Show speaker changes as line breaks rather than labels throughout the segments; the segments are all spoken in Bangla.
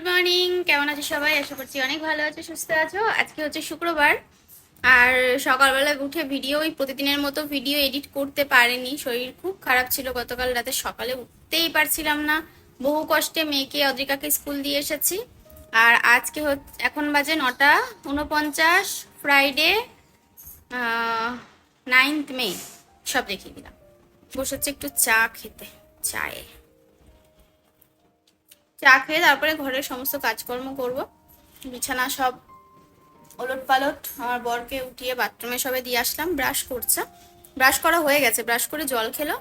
Good morning. কেমন আছো সবাই? আশা করছি অনেক ভালো আছো, সুস্থ আছো। আজকে হচ্ছে শুক্রবার। আর সকালবেলা উঠে ভিডিও ওই প্রতিদিনের মতো ভিডিও এডিট করতে পারেনি। শরীর খুব খারাপ ছিল, গতকাল রাতে সকালে উঠতেই পারছিলাম না। বহু কষ্টে মেয়েকে, অদ্রিকাকে স্কুল দিয়ে এসেছি। আর আজকে এখন বাজে নটা উনপঞ্চাশ ফ্রাইডে নাইন্থ মে সব দেখিয়ে দিলাম। বসে হচ্ছে একটু চা খেতে, চায়ে। চা খেয়ে তারপরে ঘরের সমস্ত কাজকর্ম করব। বিছানা সব ওলট পালট আমার বরকে উঠিয়ে বাথরুমে সবে দিয়ে আসলাম, ব্রাশ করছে। ব্রাশ করা হয়ে গেছে, ব্রাশ করে জল খেলো।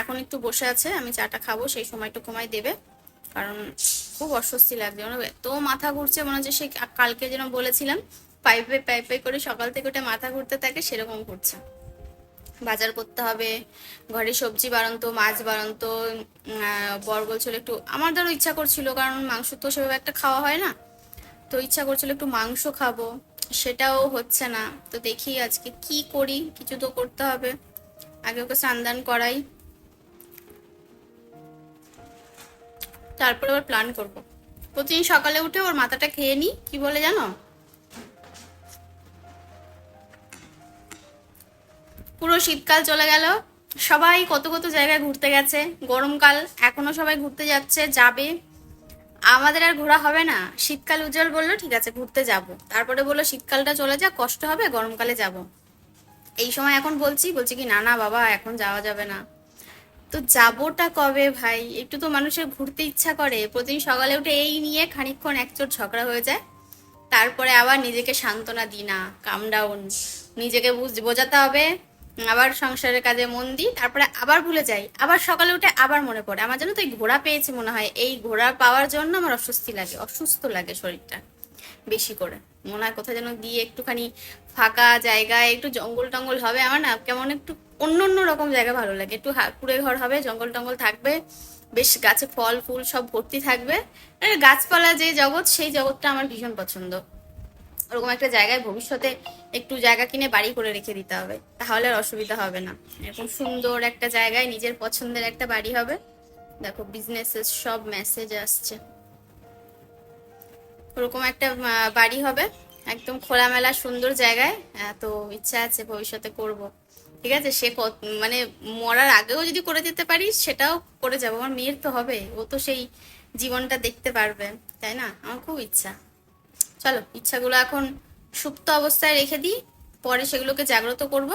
এখন একটু বসে আছে, আমি চাটা খাব, সেই সময়টুকু আমায় দেবে। কারণ খুব অস্বস্তি লাগছে মানে এত মাথা ঘুরছে, মনে হচ্ছে সেই কালকে যেন বলেছিলাম, পাইপে পাইপে করে সকাল থেকে ওটা মাথা ঘুরতে থাকে, সেরকম ঘুরছে বাজার করতে হবে, ঘরে সবজি বাড়ন্ত, মাছ বাড়ন্ত বর বলছিল একটু, আমার ধরো ইচ্ছা করছিল, কারণ মাংস তো সেভাবে একটা খাওয়া হয় না, তো ইচ্ছা করছিল একটু মাংস খাব, সেটাও হচ্ছে না, তো দেখি আজকে কি করি, কিছু তো করতে হবে, আগে ওকে স্নান করাই, তারপরে আবার প্ল্যান করব, প্রতিদিন সকালে উঠে ওর মাথাটা খেয়ে নিই কি বলে জানো? পুরো শীতকাল চলে গেল। সবাই কত কত জায়গায় ঘুরতে গেছে। গরমকাল এখনও সবাই ঘুরতে যাচ্ছে, যাবে। আমাদের আর ঘোরা হবে না। শীতকাল উজ্জ্বল বলল, ঠিক আছে, ঘুরতে যাব। তারপরে বলল, শীতকালটা চলে যা কষ্ট হবে, গরমকালে যাব। এই সময় এখন বলছি বলছি কি, না না, বাবা, এখন যাওয়া যাবে না। তো যাবোটা কবে ভাই? একটু তো মানুষের ঘুরতে ইচ্ছা করে। প্রতিদিন সকালে উঠে এই নিয়ে খানিকক্ষণ একচোট ঝগড়া হয়ে যায়। তারপরে আবার নিজেকে সান্ত্বনা দিই না কাম ডাউন নিজেকে বোঝাতে হবে। আবার সংসারের কাজে মন দিই, তারপরে আবার ভুলে যাই, আবার সকালে উঠে আবার মনে পড়ে। আমার জন্য তো এই ঘোড়া পেয়েছি মনে হয়, এই ঘোড়া পাওয়ার জন্য আমার অস্বস্তি লাগে, অসুস্থ লাগে শরীরটা বেশি করে। মনে হয় কোথায় যেন দিয়ে একটুখানি ফাঁকা জায়গায় একটু জঙ্গল টঙ্গল হবে, আমার না কেমন একটু অন্য অন্য রকম জায়গা ভালো লাগে। একটু কুড়ে ঘর হবে, জঙ্গল টঙ্গল থাকবে, বেশ গাছে ফল ফুল সব ভর্তি থাকবে। গাছপালা যে জগৎ, সেই জগৎটা আমার ভীষণ পছন্দ। ওরকম একটা জায়গায় ভবিষ্যতে একটু জায়গা কিনে বাড়ি করে রেখে দিতে হবে, তাহলে আর অসুবিধা হবে না। এরকম সুন্দর একটা জায়গায় নিজের পছন্দের একটা বাড়ি হবে। দেখো বিজনেসের সব মেসেজ আসছে। ওরকম একটা বাড়ি হবে, একদম খোলামেলা, সুন্দর জায়গায়। তো ইচ্ছা আছে ভবিষ্যতে করব। ঠিক আছে? সে মানে মরার আগেও যদি করে যেতে পারি, সেটাও করে যাব। আমার মেয়ের তো হবে, ও তো সেই জীবনটা দেখতে পারবে, তাই না? আমার খুব ইচ্ছা। চলো, ইচ্ছাগুলো এখন সুপ্ত অবস্থায় রেখে দিই, পরে সেগুলোকে জাগ্রত করব।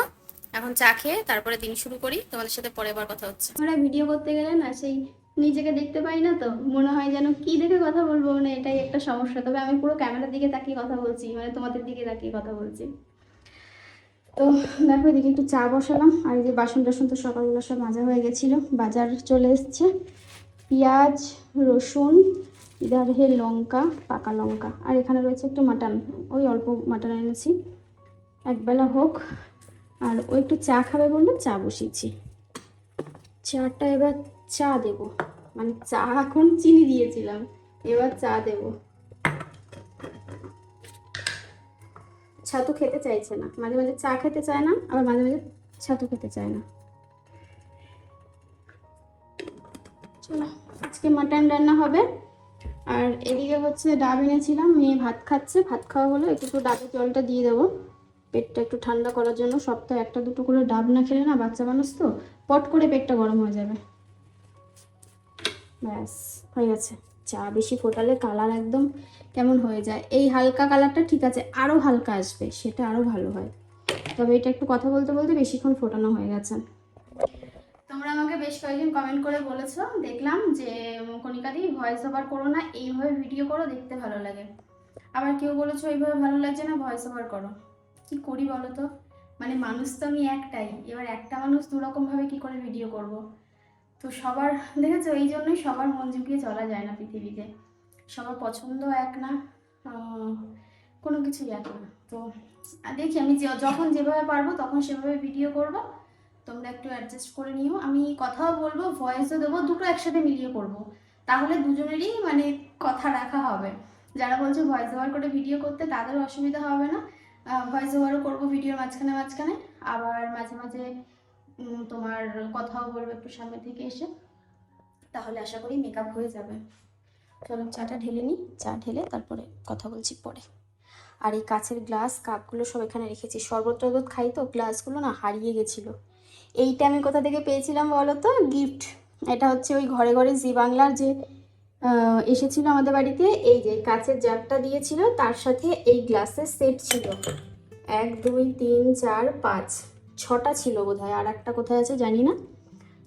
এখন চা খেয়ে তারপরে দিন শুরু করি। তোমাদের সাথে পরে আবার কথা হচ্ছে।
আমরা ভিডিও করতে গেলে না সেই নিজেকে দেখতে পাই না তো, মনে হয় যেন কি দেখে কথা বলব মানে এটাই একটা সমস্যা। তবে আমি পুরো ক্যামেরার দিকে তাকিয়ে কথা বলছি মানে তোমাদের দিকে তাকিয়ে কথা বলছি। তো দেখো এদিকে একটু চা বসালাম, আর এই যে বাসন টাসন তো সকালবেলা সব মাজা হয়ে গেছিল, বাজার চলে এসছে। পেঁয়াজ, রসুন ইধার হে লঙ্কা, পাকা লঙ্কা। আর এখানে রয়েছে একটু মাটন। ওই অল্প মাটন এনেছি। একবেলা হোক। আর ও একটু চা খাবে বলল, চা বসিয়েছি। চাটা এবার চা দেব। মানে চা এখন চিনি দিয়েছিলাম। এবার চা দেব। ছাতু খেতে চাইছে না। মাঝে মাঝে চা খেতে চায় না, আবার মাঝে মাঝে ছাতু খেতে চায় না। চলো, আজকে মাটন রান্না হবে। আর এদিকে হচ্ছে ডাব এনেছিলাম, মেয়ে ভাত খাচ্ছে, ভাত খাওয়া হলো, একটু একটু ডাবের জলটা দিয়ে দেবো। পেটটা একটু ঠান্ডা করার জন্য, সপ্তাহে একটা দুটো করে ডাব না খেলে না বাচ্চা মানুষ তো, পট করে পেটটা গরম হয়ে যাবে। ব্যাস, হয়ে গেছে। চা বেশি ফোটালে কালার একদম কেমন হয়ে যায়। এই হালকা কালারটা ঠিক আছে আরও হালকা আসবে, সেটা আরও ভালো হয়। তবে এটা একটু কথা বলতে বলতে বেশিক্ষণ ফোটানো হয়ে গেছে। বেশ কয়েকদিন কমেন্ট করে বলেছ। দেখলাম যে কণিকাদি ভয়েস ওভার করো না, এইভাবে ভিডিও করো, দেখতে ভালো লাগে। আবার কেউ বলেছ, এইভাবে ভালো লাগছে না ভয়েস ওভার করো। কি করি বলো তো? মানে মানুষ তো আমি একটাই। এবার একটা মানুষ দুরকমভাবে কি করে ভিডিও করব। তো সবার, দেখেছ, এই জন্যই সবার মন ঝুঁকিয়ে চলা যায় না পৃথিবীতে। সবার পছন্দ এক না কোনো কিছুই এক না। তো, দেখি আমি যখন যেভাবে পারব, তখন সেভাবে ভিডিও করব। তোমরা একটু অ্যাডজাস্ট করে নিও। আমি কথাও বলব ভয়েসও দেবো, দুটো একসাথে মিলিয়ে করব। তাহলে দুজনেরই মানে কথা রাখা হবে। যারা বলছে ভয়েস ওভার করে ভিডিও করতে তাদের অসুবিধা হবে না। ভয়েস ওভারও করব ভিডিওর মাঝখানে মাঝখানে। আবার মাঝে মাঝে তোমার কথাও বলব একটু সামনে থেকে এসে। তাহলে আশা করি মেকআপ হয়ে যাবে। চলো, চাটা ঢেলে নিই। চা ঢেলে তারপরে কথা বলছি পরে। আর এই কাছের গ্লাস কাপগুলো সব এখানে রেখেছি। শরবত টরবত খাই তো গ্লাসগুলো না হারিয়ে গেছিল। এইটা আমি কোথা থেকে পেয়েছিলাম বলো তো গিফট এটা হচ্ছে ওই ঘরে ঘরে জি বাংলার যে এসেছিল আমাদের বাড়িতে, এই যে কাছের জারটা দিয়েছিল, তার সাথে এই গ্লাসের সেট ছিল। এক, দুই, তিন, চার, পাঁচ। ছটা ছিল বোধহয়, আর একটা কোথায় আছে জানি না।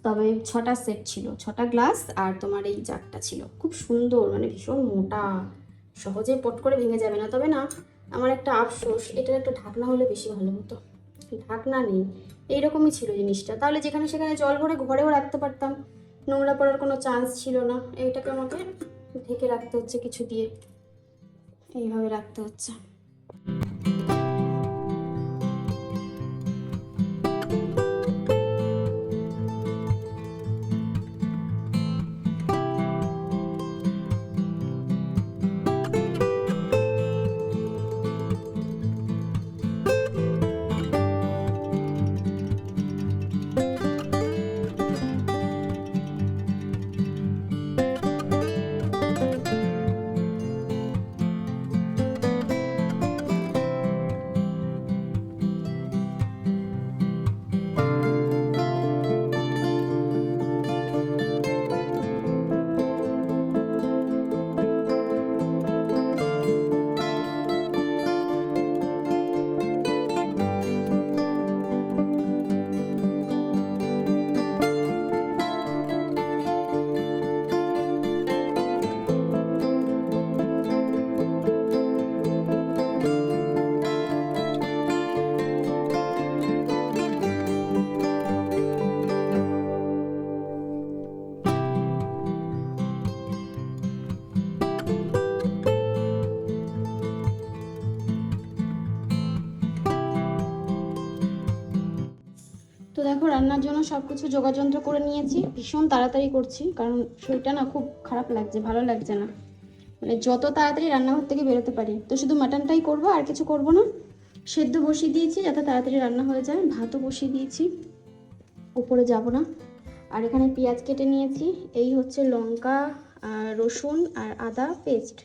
তবে ছটা সেট ছিল, ছটা গ্লাস আর তোমার এই জারটা ছিল। খুব সুন্দর মানে ভীষণ মোটা। সহজে পট করে ভেঙে যাবে না। তবে না, আমার একটা আফসোস, এটার একটা ঢাকনা হলে বেশি ভালো হতো। ঢাকনা নেই। এইরকমই ছিল জিনিসটা। তাহলে যেখানে সেখানে জল ভরে ঘরেও রাখতে পারতাম। নোংরা পড়ার কোনো চান্স ছিল না। এইটাকে আমাকে ঢেকে রাখতে হচ্ছে, কিছু দিয়ে। এইভাবে রাখতে হচ্ছে। রান্নার জন্য সব কিছু যোগাযন্ত্র করে নিয়েছি। ভীষণ তাড়াতাড়ি করছি, কারণ শরীরটা না খুব খারাপ লাগছে, ভালো লাগছে না। মানে যত তাড়াতাড়ি রান্নাঘর থেকে বেরোতে পারি, তো শুধু মাটনটাই করব আর কিছু করব না। সেদ্ধ বসিয়ে দিয়েছি যাতে তাড়াতাড়ি রান্না হয়ে যায়। ভাতও বসিয়ে দিয়েছি, উপরে যাব না। আর এখানে পেঁয়াজ কেটে নিয়েছি, এই হচ্ছে লঙ্কা রসুন, আর আদা পেস্ট।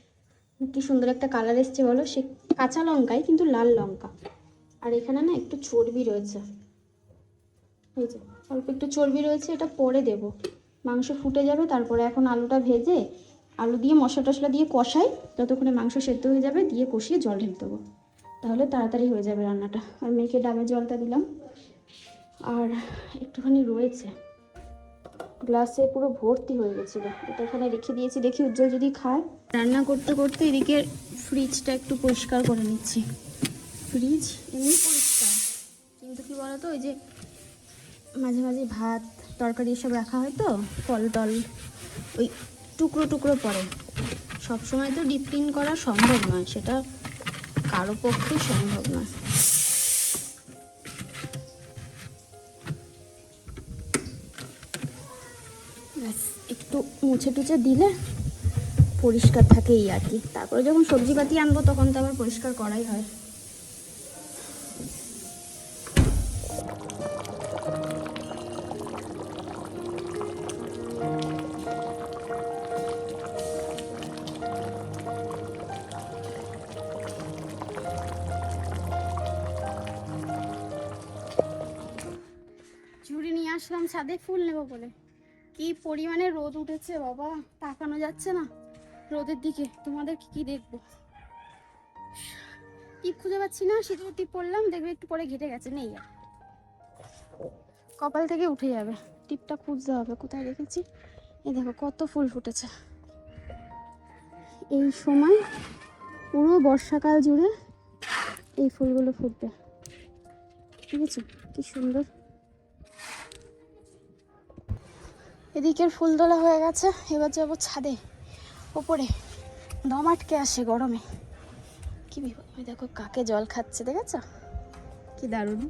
কি সুন্দর একটা কালার এসছে বলো, সে কাঁচা লঙ্কাই, কিন্তু লাল লঙ্কা। আর এখানে না একটু চর্বি রয়েছে। এই যে অল্প একটু চর্বি রয়েছে, এটা পরে দেব। মাংস ফুটে যাবে, তারপরে এখন আলুটা ভেজে আলু দিয়ে মশলা টশলা দিয়ে কষাই যতক্ষণে মাংস সেদ্ধ হয়ে যাবে, দিয়ে কষিয়ে জল ঢেলে দেবো। তাহলে তাড়াতাড়ি হয়ে যাবে রান্নাটা। আর মেয়েকে ডাবে জলটা দিলাম। আর একটুখানি রয়েছে। গ্লাসে পুরো ভর্তি হয়ে গেছিল। এটা এখানে রেখে দিয়েছি, দেখি উজ্জ্বল যদি খায়। রান্না করতে করতে এদিকে ফ্রিজটা একটু পরিষ্কার করে নিচ্ছি। ফ্রিজ এমনি পরিষ্কার, কিন্তু কি বলতো, ওই যে মাঝে মাঝে ভাত, তরকারি এসব রাখা হয় তো, ফল টল ওই টুকরো টুকরো পড়ে। সব সময় তো ডিপ ক্লিন করা সম্ভব নয়, সেটা কারও পক্ষে সম্ভব নয় একটু মুছে টুছে দিলে পরিষ্কার থাকে এই আর কি। তারপরে যখন সবজিপাতি আনব তখন তো আবার পরিষ্কার করাই হয়। আসলাম ছাদে ফুল নেব বলে। কি পরিমাণে রোদ উঠেছে বাবা, তাকানো যাচ্ছে না। রোদের দিকে তোমাদের কি কি দেখব? টিপ খুঁজে পাচ্ছি না সিঁদুর টিপ পরলাম দেখবে একটু পরে ঘেটে গেছে, নেই আর। কপাল থেকে উঠে যাবে, টিপটা খুঁজতে হবে, কোথায় রেখেছি? এ দেখো, কত ফুল ফুটেছে। এই সময় পুরো বর্ষাকাল জুড়ে এই ফুলগুলো ফুটবে। ঠিক আছে কি সুন্দর। এদিকের ফুল তোলা হয়ে গেছে, এবার যাব ছাদে, ওপরে। দম আটকে আসে গরমে। কি বিপদ দেখো কাকে জল খাচ্ছে, দেখেছ? কি দারুণ।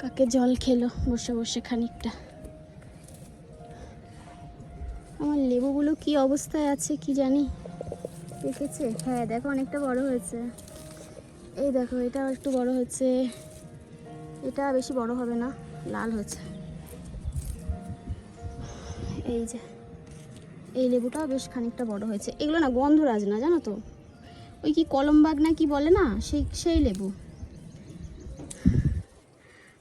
কাকে জল খেলো, বসে বসে খানিকটা। আমার লেবুগুলো কি অবস্থায় আছে কি জানি? দেখেছে? হ্যাঁ দেখো অনেকটা বড় হয়েছে। এই দেখো এটা একটু বড় হয়েছে। এটা বেশি বড় হবে না, লাল হয়েছে। এই যে, এই লেবুটাও বেশ খানিকটা বড় হয়েছে। এগুলো না গন্ধরাজ না, জানো তো? ওই কি কলমবাগ না কি বলে না? সেই সেই লেবু।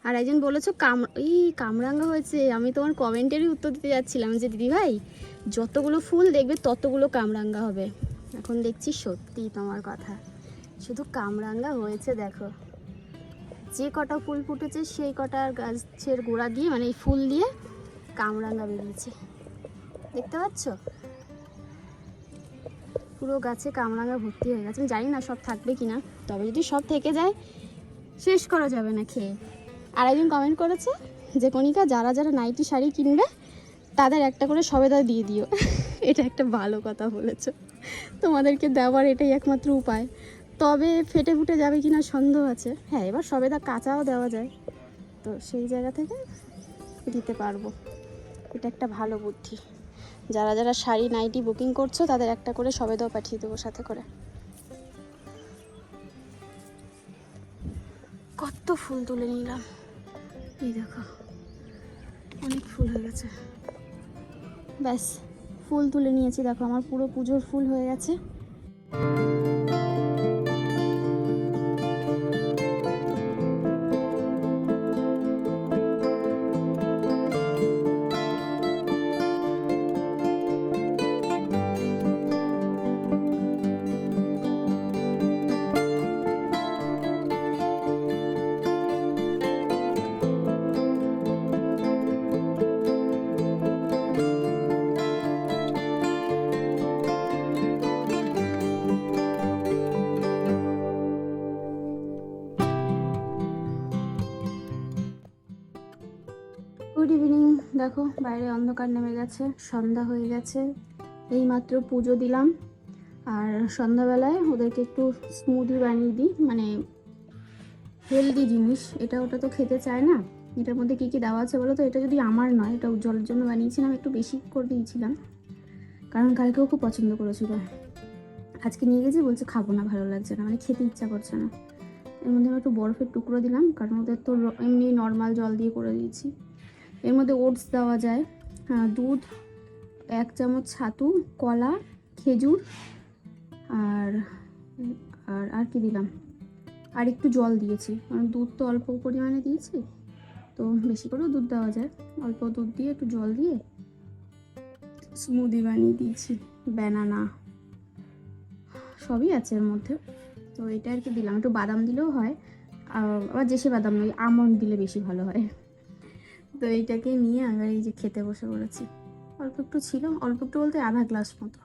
আর একজন বলেছ কাম, এই কামরাঙ্গা হয়েছে। আমি তোমার কমেন্টেরই উত্তর দিতে যাচ্ছিলাম যে, দিদি ভাই, যতগুলো ফুল দেখবে ততগুলো কামরাঙ্গা হবে। এখন দেখছি সত্যি তোমার কথা। শুধু কামরাঙ্গা হয়েছে, দেখো। যে কটা ফুল ফুটেছে সেই কটার গাছের গোড়া দিয়ে মানে এই ফুল দিয়ে কামরাঙ্গা বেরিয়েছে। দেখতে পাচ্ছ? পুরো গাছে কামরাঙ্গা ভর্তি হয়ে গেছে। আমি জানি না সব থাকবে কিনা, তবে যদি সব থেকে যায়, শেষ করা যাবে না খেয়ে। আর একজন কমেন্ট করেছে যে, কণিকা, যারা যারা নাইটি শাড়ি কিনবে, তাদের একটা করে সবেদা দিয়ে দিও। এটা একটা ভালো কথা বলেছ। তোমাদেরকে দেওয়ার এটাই একমাত্র উপায়। তবে ফেটে ফুটে যাবে কিনা সন্দেহ আছে। হ্যাঁ এবার সবেদা কাঁচাও দেওয়া যায়। তো সেই জায়গা থেকে দিতে পারব। এটা একটা ভালো বুদ্ধি। যারা যারা শাড়ি, নাইটি বুকিং করছ, তাদের একটা করে সবেদাও পাঠিয়ে দেবো সাথে করে। কত ফুল তুলে নিলাম। এই দেখো, অনেক ফুল হয়ে গেছে। ব্যাস, ফুল তুলে নিয়েছি। দেখো, আমার পুরো পুজোর ফুল হয়ে গেছে। গুড ইভিনিং দেখো, বাইরে অন্ধকার নেমে গেছে, সন্ধ্যা হয়ে গেছে। এই মাত্র পুজো দিলাম। আর সন্ধ্যাবেলায় ওদেরকে একটু স্মুদি বানিয়ে দিই মানে হেলদি জিনিস। এটা ওটা তো খেতে চায় না। এটার মধ্যে কী কী দেওয়া আছে বলো তো? এটা যদি আমার নয়, এটা উজ্জ্বলের জন্য বানিয়েছিলাম, একটু বেশি করে দিয়েছিলাম। কারণ কালকেও খুব পছন্দ করেছিল। আজকে নিয়ে গেছি, বলছে খাব না, ভালো লাগছে না মানে খেতে ইচ্ছা করছে না। এর মধ্যে আমি একটু বরফের টুকরো দিলাম, কারণ ওদের তো এমনি নর্মাল জল দিয়ে করে দিয়েছি। এর মধ্যে ওটস দেওয়া যায় দুধ, এক চামচ ছাতু, কলা, খেজুর, আর আর আর কি দিলাম? আর একটু জল দিয়েছি, কারণ দুধ তো অল্প পরিমাণে দিয়েছি, তো বেশি করেও দুধ দেওয়া যায়। অল্প দুধ দিয়ে একটু জল দিয়ে স্মুদি বানিয়ে দিয়েছি ব্যানানা সবই আছে এর মধ্যে। তো এটা আর কি দিলাম, একটু বাদাম দিলেও হয় আবার যেসে বাদাম নয়, আমন্ড দিলে বেশি ভালো হয়। তো এইটাকে নিয়ে আবার এই যে খেতে বসে পড়েছি অল্প একটু ছিল অল্প একটু বলতে আধা গ্লাস মতো?